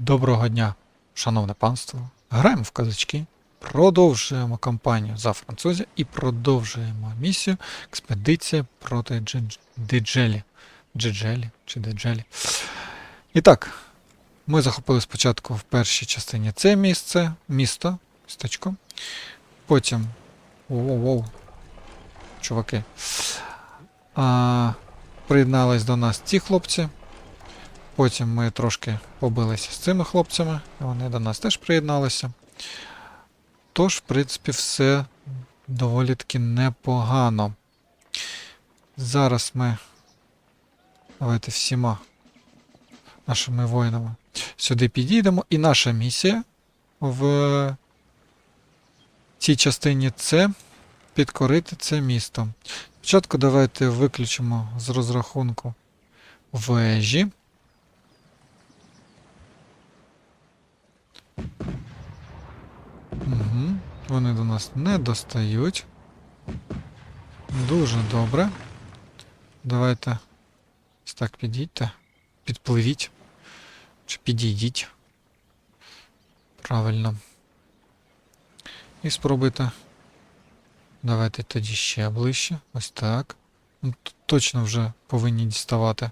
Доброго дня, шановне панство. Граємо в казачки, продовжуємо кампанію за французів і продовжуємо місію експедиція проти Дж- Диджелі. Джеджелі чи Деджелі. І так, ми захопили спочатку в першій частині це місце, місто, містечко. Потім. Воу-воу. Чуваки. А, приєднались до нас ці хлопці. Потім ми трошки побилися з цими хлопцями, вони до нас теж приєдналися. Тож, в принципі, все доволі таки непогано. Зараз ми. Давайте всіма нашими воїнами сюди підійдемо. І наша місія в цій частині це підкорити це місто. Спочатку давайте виключимо з розрахунку вежі. Вони до нас не достають. Дуже добре. Давайте ось так підійдьте. Підпливіть. Чи підійдіть. Правильно. І спробуйте. Давайте тоді ще ближче. Ось так. Ну, тут точно вже повинні діставати.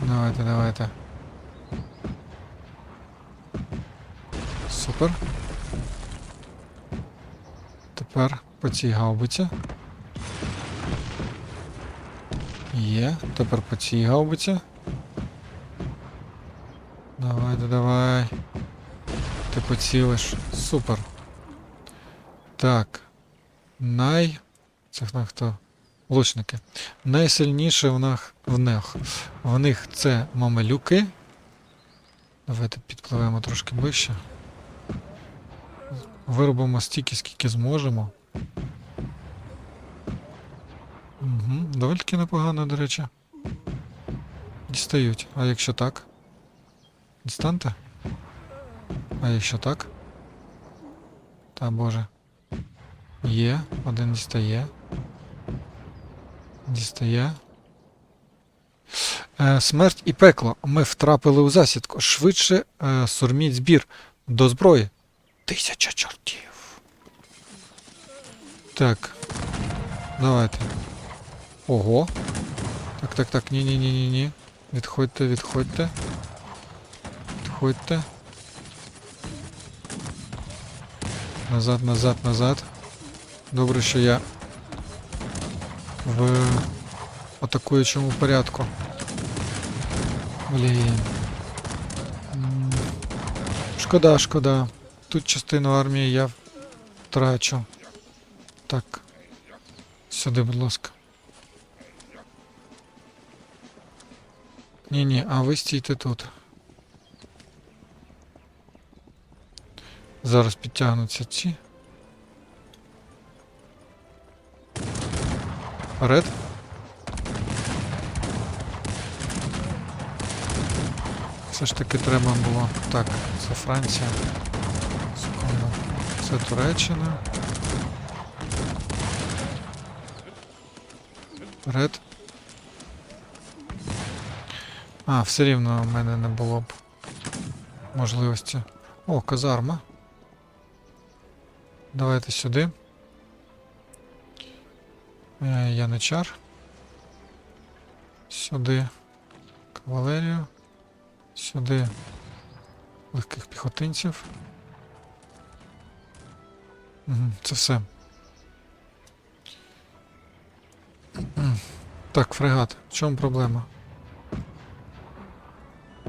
Давайте, давайте. Супер. Тепер по цій гаубиці. Є. Тепер по цій гаубиці. Давайте, давай. Ти поцілиш. Супер. Так. Най. Це хто? Лучники. Найсильніше в них, в них. В них це мамелюки. Давайте підпливемо трошки ближче. Виробимо стільки, скільки зможемо. Угу. Доволі таки непогано, до речі. Дістають. А якщо так? Дістаньте? А якщо так? Та боже. Є, один дістає. Дістає. Е, смерть і пекло. Ми втрапили у засідку. Швидше е, сурміть збір до зброї. Тисяча чортів. Так. Давайте. Ого. Так, так, так. Ні, ні, ні, ні, ні. Відходьте, відходьте. Відходьте. Назад, назад, назад. Добре, що я в атакуючому порядку. Блін. Шкода, шкода. Тут частину армії я втрачу. Так. Сюди, будь ласка. Ні-ні, а ви стійте тут. Зараз підтягнуться ці. Вперед. Все ж таки треба було. Так, це Франція. Це Туреччина. Вперед. А, все рівно в мене не було б можливості. О, казарма. Давайте сюди. Е, Яничар. Сюди кавалерію. Сюди легких піхотинців. Це все. Так, фрегат. В чому проблема?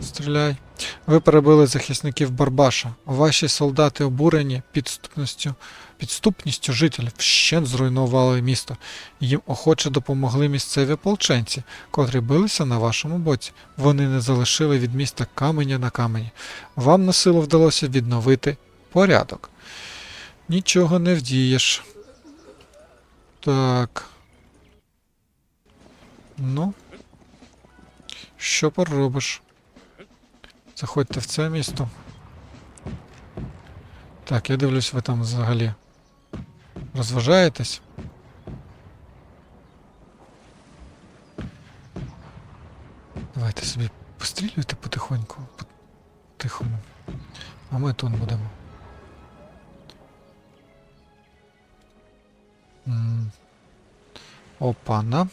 Стріляй. Ви перебили захисників Барбаша. Ваші солдати обурені підступністю, підступністю жителів вщент зруйнували місто. Їм охоче допомогли місцеві ополченці, котрі билися на вашому боці. Вони не залишили від міста каменя на камені. Вам на силу вдалося відновити порядок. Нічого не вдієш. Так. Ну. Що поробиш? Заходьте в це місто. Так, я дивлюсь, ви там взагалі розважаєтесь. Давайте собі пострілюйте потихоньку. по- Тихому. А ми тут будемо. Опана.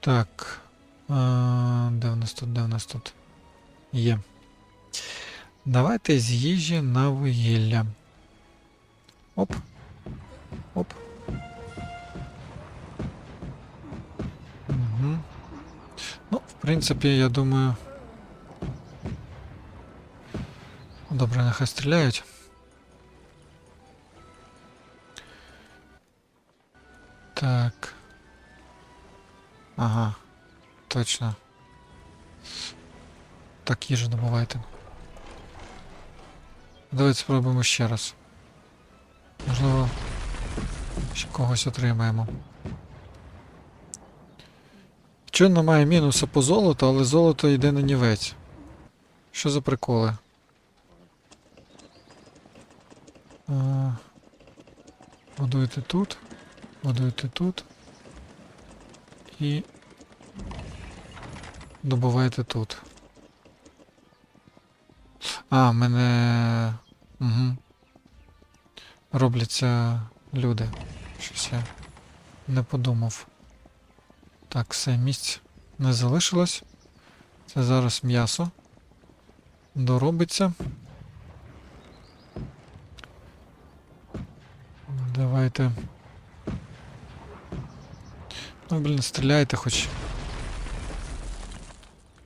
Так. А, де в нас тут, де в нас тут? Є. Давайте з їжі на вугілля. Оп. Оп. Угу. Ну, в принципі, я думаю. Добре, нехай стріляють. Так. Ага. Точно. Так, їжу добувайте. Давайте спробуємо ще раз. Можливо, ще когось отримаємо. Чого немає мінуса по золоту, але золото йде на нівець. Що за приколи? А, Будуйте тут. Будуйте тут. І. Добувайте тут. А, мене. Угу. Робляться люди. Щось я не подумав. Так, все, місць не залишилось. Це зараз м'ясо. Доробиться. Давайте. Ну, блін, стріляйте хоч.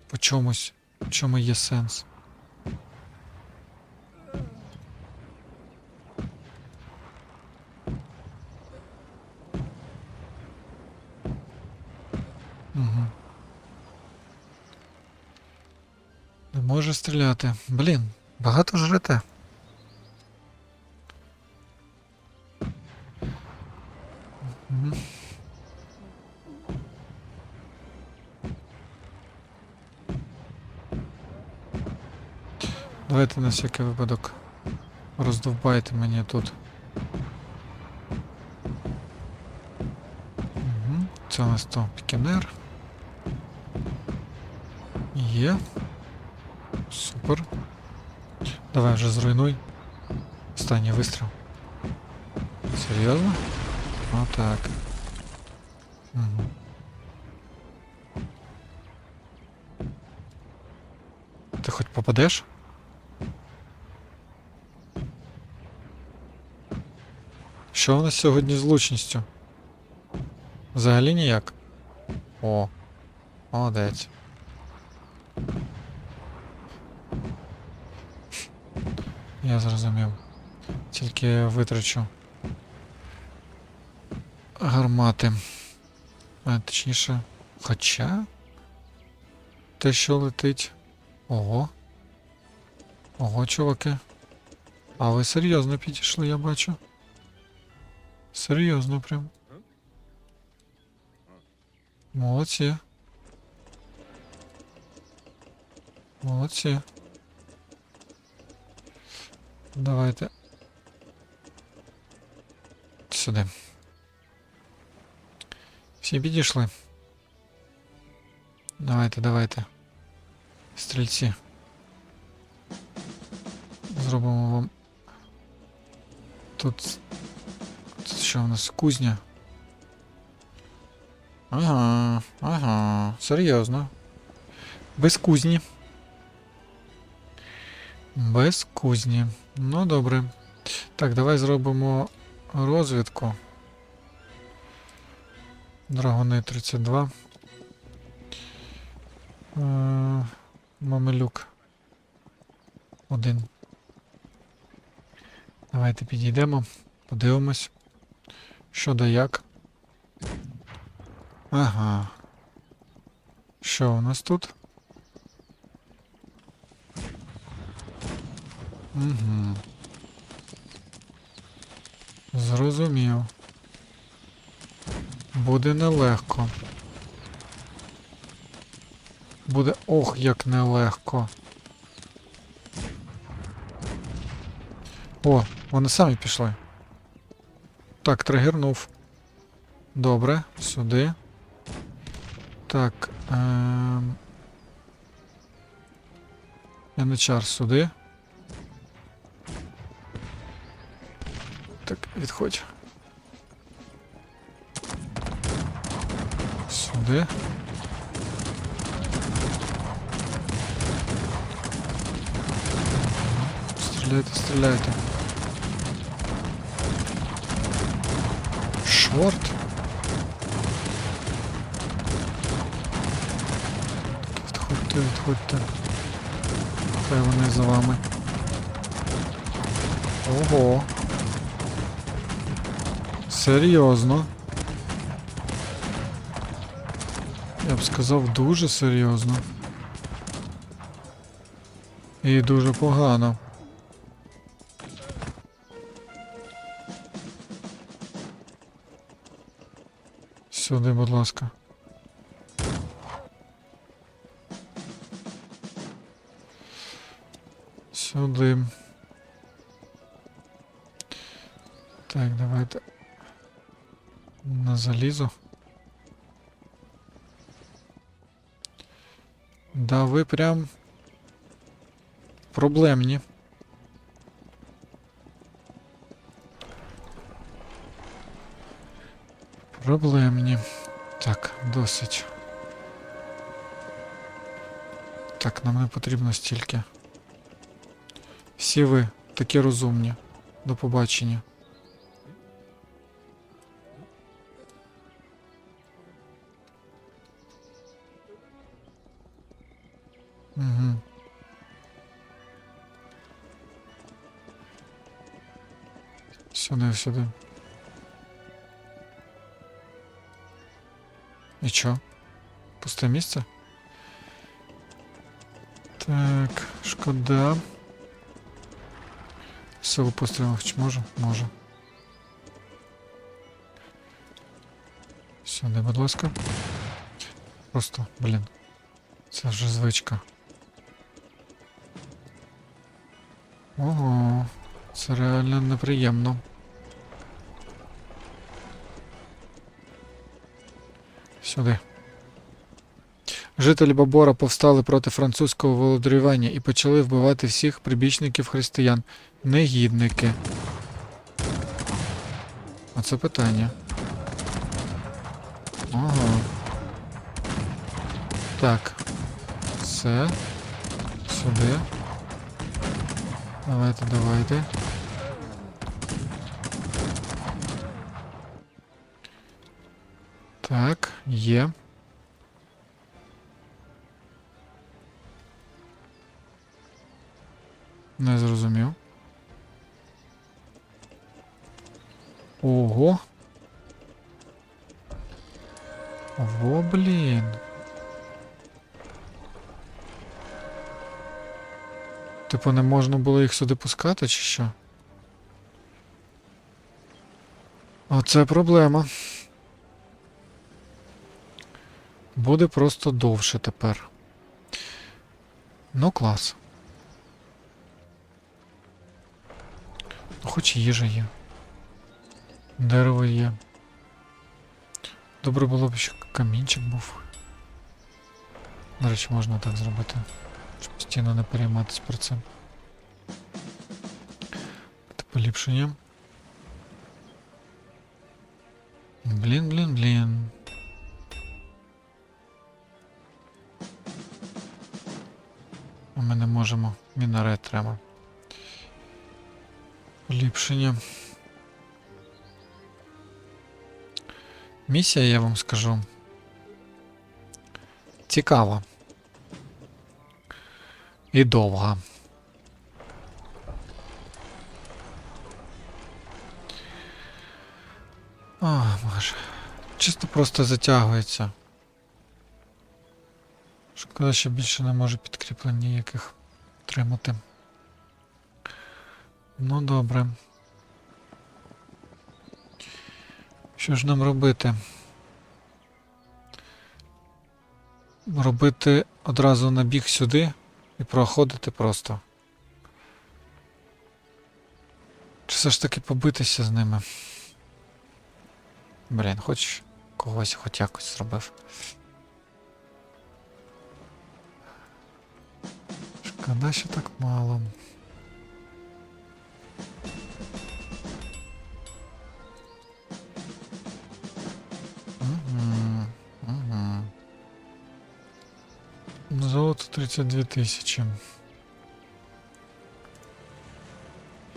По чомусь, в чому є сенс. Угу. Не може стріляти. Блін, багато жрете. Мгм. Давайте на всякий випадок роздовбайте мені тут. Угу. Це у нас то пікінер. Є. Супер. Давай вже зруйнуй. Останній вистріл. Серйозно? Отак. Угу. Ти хоч попадеш? Що у нас сьогодні з лучністю? Взагалі ніяк. О, молодець. Я зрозумів. Тільки витрачу гармати. А, точніше. Хоча. Те, що летить. Ого. Ого, чуваки. А ви серйозно підійшли, я бачу. Серйозно прям. Молодці. Молодці. Давайте. Сюди. Всі підійшли. Давайте, давайте. Стрільці. Зробимо вам. Тут. Що у нас кузня? Ага, ага, серйозно. Без кузні. Без кузні. Ну добре. Так, давай зробимо розвідку. Драгони 32. Е, Мамелюк. Один. Давайте підійдемо, подивимось. Що да як. Ага. Що у нас тут? Угу. Зрозумів. Буде нелегко. Буде ох, як нелегко. О, вони самі пішли. Так, тригернув. Добре, сюди. Так. Ем... Яничар сюди. Так, відходь. Сюди. Стріляйте, стріляйте. Шорт. Відходьте, відходьте. Хай вони за вами. Ого. Серйозно. Я б сказав дуже серйозно. І дуже погано. Сюди, будь ласка. Сюди. Так, давайте. На залізо. Да, ви прям проблемні. Проблемні. Так, досить. Так, нам не потрібно стільки. Всі ви такі розумні. До побачення. Угу. Сюди, сюди. І чо? Пусте місце? Так, шкода. Силу пострілу хоч можу? Можу. Сюди, будь ласка. Просто, блін. Це вже звичка. Ого, це реально неприємно. Сюди. Жителі Бабора повстали проти французького володарювання і почали вбивати всіх прибічників християн. Негідники. Оце питання. Ага. Так. Все. Сюди. Давайте, давайте. Так, є. Не зрозумів. Ого. Ого, блін. Типу не можна було їх сюди пускати, чи що? Оце проблема. Буде просто довше тепер. Ну, клас. Хоч їжа є. Дерево є. Добре було б, щоб камінчик був. До речі, можна так зробити. Щоб постійно не перейматися про це. Це поліпшення. Блін, блін, блін. Ми не можемо. Мінарет треба. Поліпшення. Місія, я вам скажу. Цікава. І довга. А, боже. Чисто просто затягується. Шкода, що більше не може підкріплень ніяких отримати. Ну добре. Що ж нам робити? Робити одразу набіг сюди і проходити просто. Чи все ж таки побитися з ними? Блін, хоч когось хоч якось зробив. Шкода, що так мало. Угу. Угу. Золото 32 тисячі.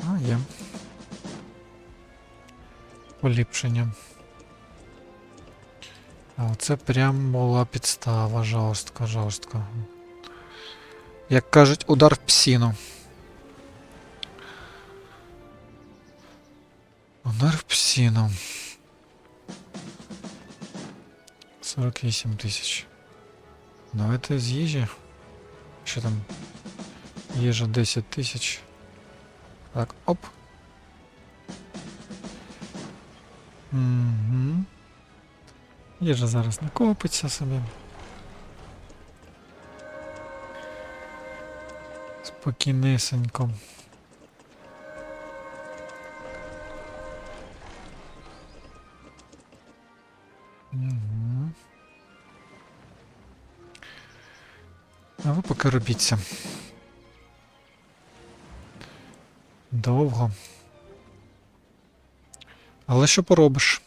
А, є. Поліпшення. А оце прям була підстава жорстко, жорстко. Як кажуть, удар в псіну. Удар в псіну. 48 тисяч. Давайте з їжі. Що там? Їжа 10 тисяч. Так, оп. Угу. Їжа зараз накопиться собі. Спокійнесенько. А ви поки робіться. Довго. Але що поробиш?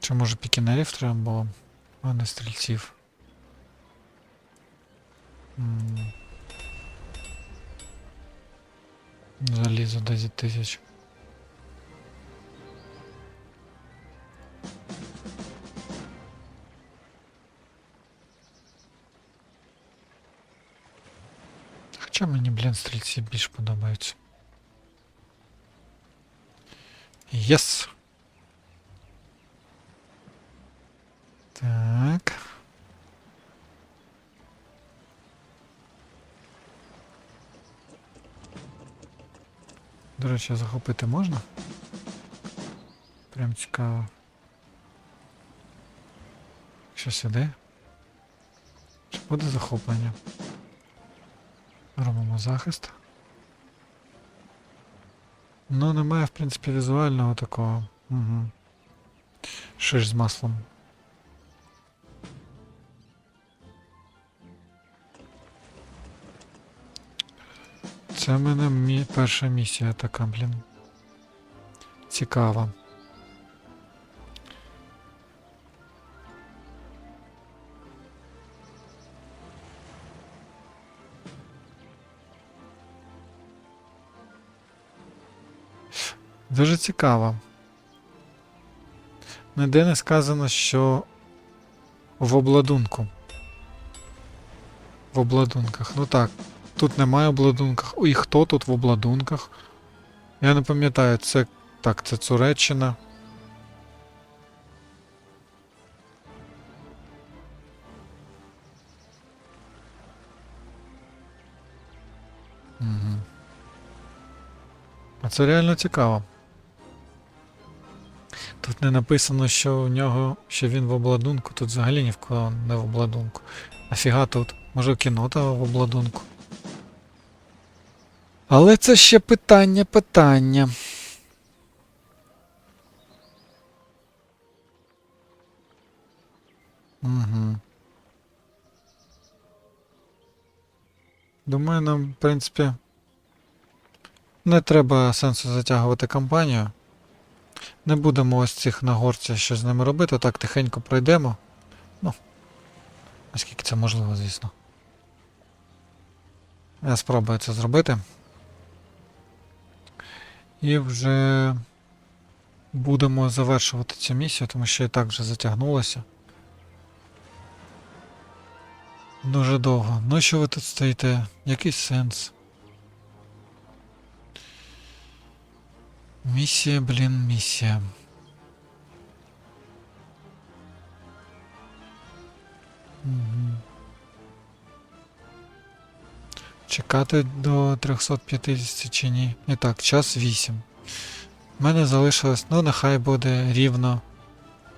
Чи може пікінерів треба було, а не стрільців? М. Залізо 10 тисяч. Хоча мені, блін, стрільці більш подобаються. Єс! Так. До речі, захопити можна? Прям цікаво. Що сюди? Чи буде захоплення? Робимо захист. Ну, немає, в принципі, візуального такого. Угу. Шиш з маслом. Це в мене мі... перша місія така, блін. Цікава. Дуже цікаво. Ніде не сказано, що в обладунку. В обладунках. Ну так, тут немає в обладунках. І хто тут в обладунках? Я не пам'ятаю, це. Так, це Туреччина. Угу. А це реально цікаво. Тут не написано, що у нього, що він в обладунку, тут взагалі ні в кого не в обладунку. Нафіга тут? Може кінота в обладунку. Але це ще питання, питання. Угу. Думаю, нам, в принципі, не треба сенсу затягувати кампанію. Не будемо ось цих нагорців що з ними робити, так тихенько пройдемо. Ну, наскільки це можливо, звісно. Я спробую це зробити. І вже будемо завершувати цю місію, тому що і так вже затягнулося. Дуже довго. Ну що ви тут стоїте? Який сенс? Місія, блін, місія. Угу. Чекати до 350 чи ні? І так, час 8. У мене залишилось, ну нехай буде рівно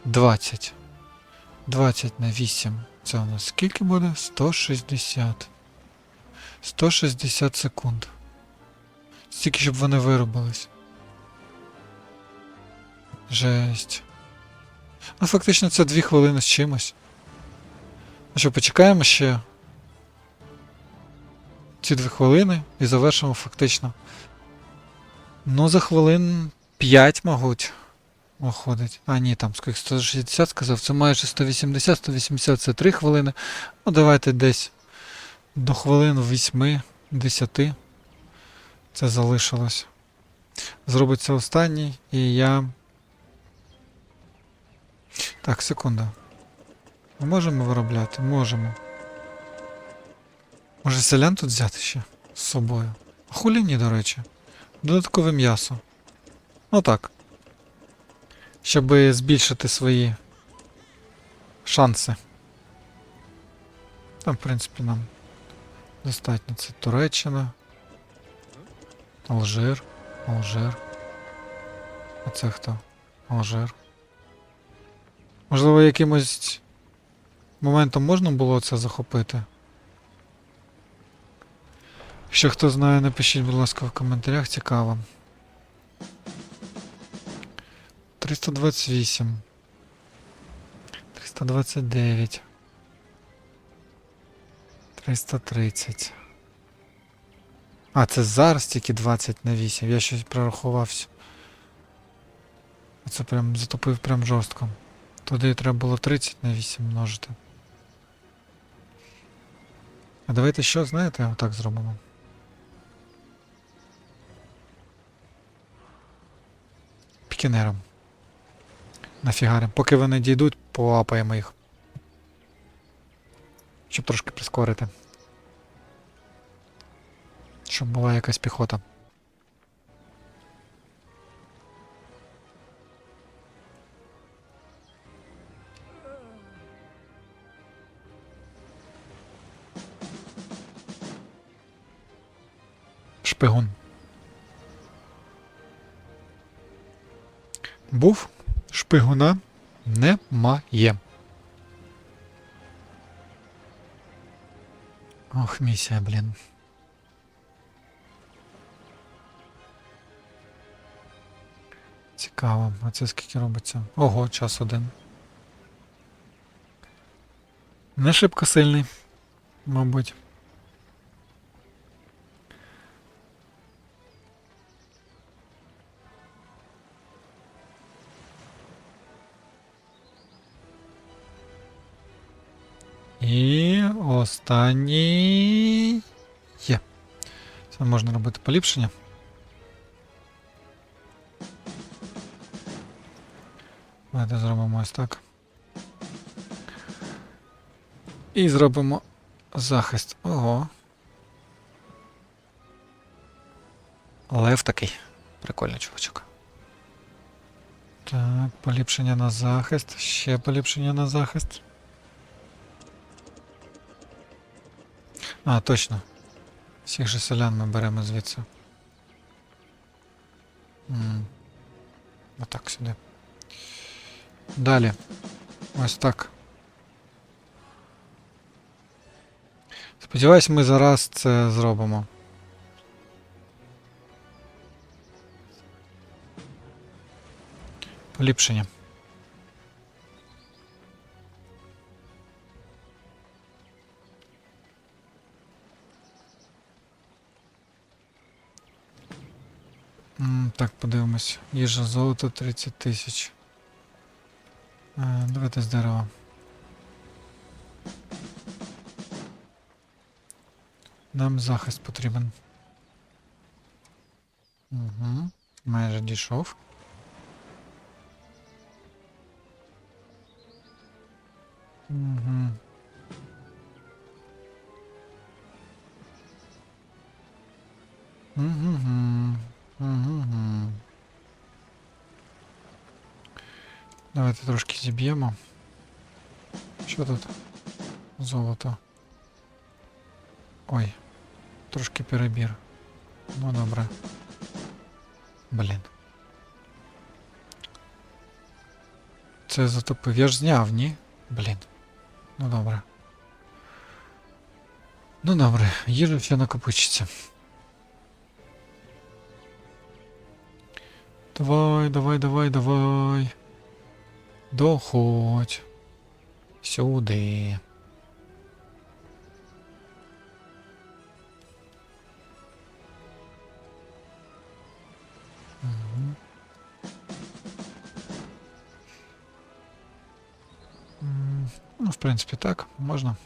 20. 20 на 8. Це у нас скільки буде? 160. 160 секунд. Стільки, щоб вони виробились. Жесть. Ну, фактично це 2 хвилини з чимось. Ну що, почекаємо ще. Ці дві хвилини і завершимо фактично. Ну, за хвилин 5, мабуть, виходить. А, ні, там скільки 160 сказав, це майже 180, 180 це 3 хвилини. Ну, давайте десь до хвилин 8, 10. Це залишилось. Зробиться останній, і я. Так, секунда. Можемо виробляти? Можемо. Може селян тут взяти ще з собою? А хулі ні, до речі. Додаткове м'ясо. Ну так. Щоб збільшити свої шанси. Там, в принципі, нам достатньо. Це Туреччина. Алжир. Алжир. А це хто? Алжир. Можливо, якимось моментом можна було це захопити? Якщо хто знає, напишіть, будь ласка, в коментарях, цікаво. 328. 329. 330. А, це зараз тільки 20 на 8. Я щось прорахувався. Це прям затопив прям жорстко. Туди треба було 30 на 8 множити. А давайте що, знаєте, отак зробимо. Пікінером. Нафігарим. Поки вони дійдуть, поапаємо їх. Щоб трошки прискорити. Щоб була якась піхота. Шпигуна немає. Ох, місія, блін. Цікаво, а це скільки робиться? Ого, час один. Не шибко сильний, мабуть. І останній є. Це можна робити поліпшення. Давайте зробимо ось так. І зробимо захист. Ого. Лев такий. Прикольний чувачок. Так, поліпшення на захист. Ще поліпшення на захист. А, точно. Всіх же селян ми беремо звідси. М. Отак сюди. Далі. Ось так. Сподіваюсь, ми зараз це зробимо. Поліпшення. Так, подивимось. Їжа золото 30 тисяч. Е, Давайте з дерева. Нам захист потрібен. Угу. Майже дійшов. Угу. Угу. Угу. Давайте трошки зіб'ємо. Що тут? Золото. Ой. Трошки перебір. Ну добре. Блін. Це затопив. Я ж зняв, ні? Блін. Ну добре. Ну добре, їжа все накопичиться. Давай, давай, давай, давай. Доходь сюди. Ну, в принципі, так, можна.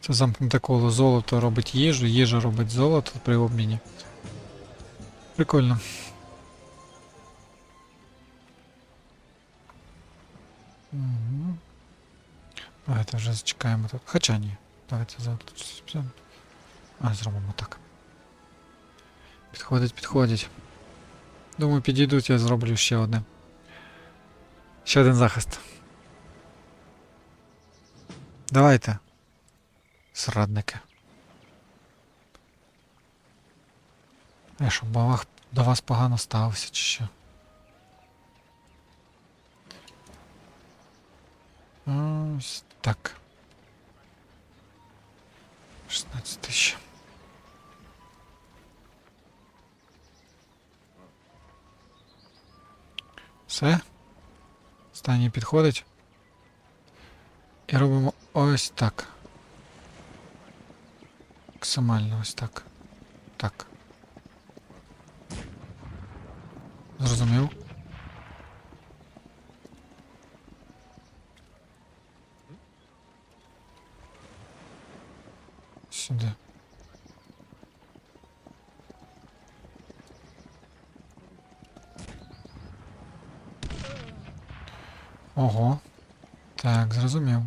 Це замкнуте коло золото робить їжу, їжа робить золото при обміні. Прикольно. Угу. Давайте вже зачекаємо тут. Хоча ні. Давайте завтра. щось підемо. А, зробимо так. Підходить, підходить. Думаю, підійдуть, я зроблю ще одне. Ще один захист. Давайте. Зрадники. Я що, бавах до вас погано ставився чи що? Ось так. 16 тисяч. Все. Останній підходить. І робимо ось так. Максимально ось так. Так. Зрозумів. Сюди. Ого. Так, зрозумів.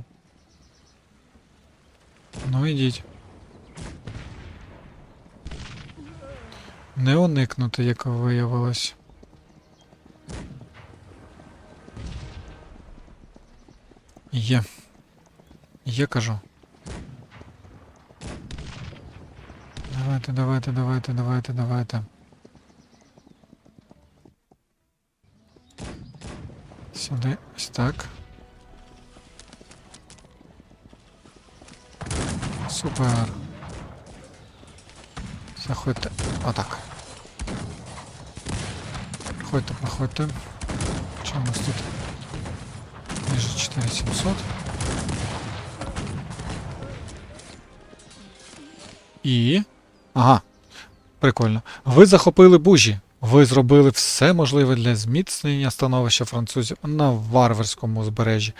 Ну ідіть. Не уникнути, як виявилось. Є, кажу. Давайте, давайте, давайте, давайте, давайте. Сюди, ось так. Супер. Заходьте. Отак. Проходьте, проходьте. Що у нас тут? Ніже 4700. І. Ага. Прикольно. Ви захопили бужі. Ви зробили все можливе для зміцнення становища французів на варварському узбережжі.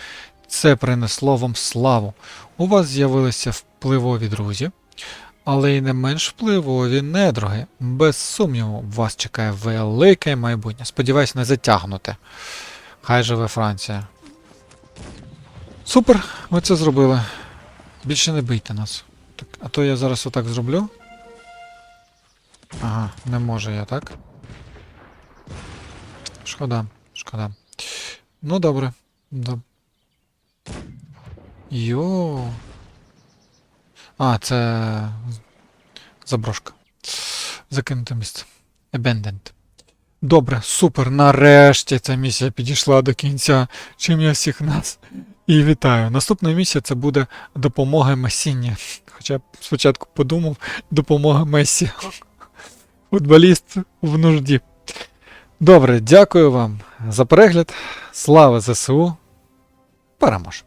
Це принесло вам славу. У вас з'явилися впливові друзі, але й не менш впливові недруги. Без сумніву, вас чекає велике майбутнє. Сподіваюсь, не затягнуте. Хай живе Франція. Супер, ви це зробили. Більше не бийте нас. Так, а то я зараз отак зроблю. Ага, не можу я, так? Шкода, шкода. Ну добре. Доб... Йо. А, це. Заброшка. Закинуте місце. Abandoned. Добре, супер. Нарешті ця місія підійшла до кінця. Чим я всіх нас і вітаю. Наступного місяця це буде допомога Месіні. Хоча б спочатку подумав, допомога Месі. Футболіст в нужді. Добре, дякую вам за перегляд. Слава ЗСУ. Переможе!